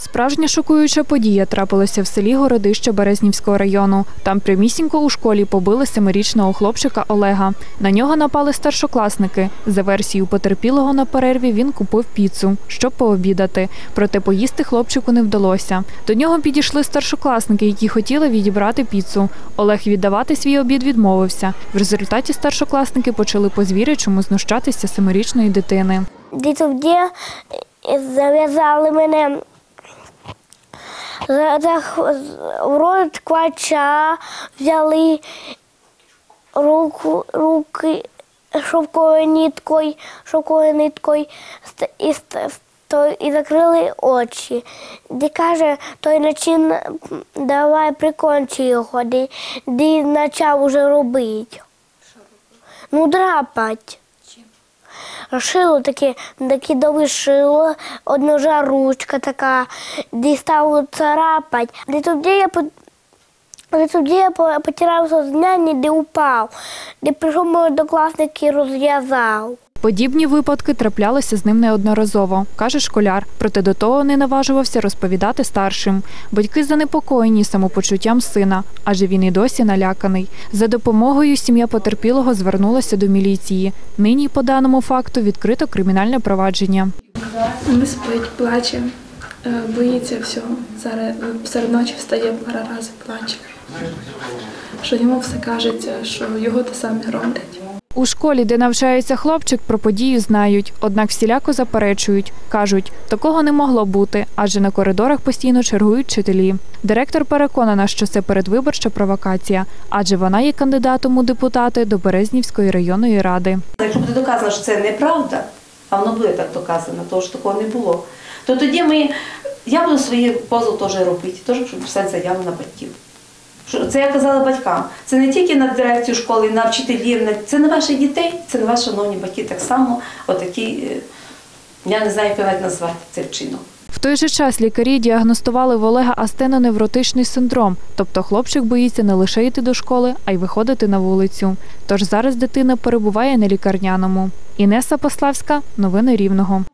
Справжня шокуюча подія трапилася в селі Городище Березнівського району. Там прямісінько у школі побили семирічного хлопчика Олега. На нього напали старшокласники. За версією потерпілого на перерві він купив піцу, щоб пообідати. Проте поїсти хлопчику не вдалося. До нього підійшли старшокласники, які хотіли відібрати піцу. Олег віддавати свій обід відмовився. В результаті старшокласники почали по звірячому знущатися семирічної дитини. Де тоді зав'язали мене в рот квача, взяли руку, руки шовковою ніткою, шовковою ниткою і, ст- і закрили очі. Де каже, той начин давай прикончи його, де, де почав уже робити. Ну, драпать. Шило таке, таке довге шило, одножа ручка така, де став царапати. Де тоді я де тоді я по- потирав сознання, де упав, де прийшов мій однокласник і розв'язав. Подібні випадки траплялися з ним неодноразово, каже школяр. Проте до того не наважувався розповідати старшим. Батьки занепокоєні самопочуттям сина, адже він і досі наляканий. За допомогою сім'я потерпілого звернулася до міліції. Нині по даному факту відкрито кримінальне провадження. Не спить, плаче, е, боїться всього. Зараз е, серед ночі встає пару разів плаче. Що йому все кажеться, що його те самі роблять. У школі, де навчається хлопчик, про подію знають, однак всіляко заперечують. Кажуть, такого не могло бути, адже на коридорах постійно чергують вчителі. Директор переконана, що це передвиборча провокація, адже вона є кандидатом у депутати до Березнівської районної ради. Якщо буде доказано, що це неправда, а воно буде так доказано, тому що такого не було, то тоді ми, я буду свої позов теж робити, теж писати заяву на батьків. Це я казала батькам. Це не тільки на дирекцію школи, на вчителів, це на ваших дітей, це на ваші шановні батьки так само. Отакі, е, я не знаю, як навіть назвати цей вчинок. В той же час лікарі діагностували в Олега астеноневротичний синдром, тобто хлопчик боїться не лише йти до школи, а й виходити на вулицю. Тож зараз дитина перебуває на лікарняному. Інеса Пославська, новини Рівного.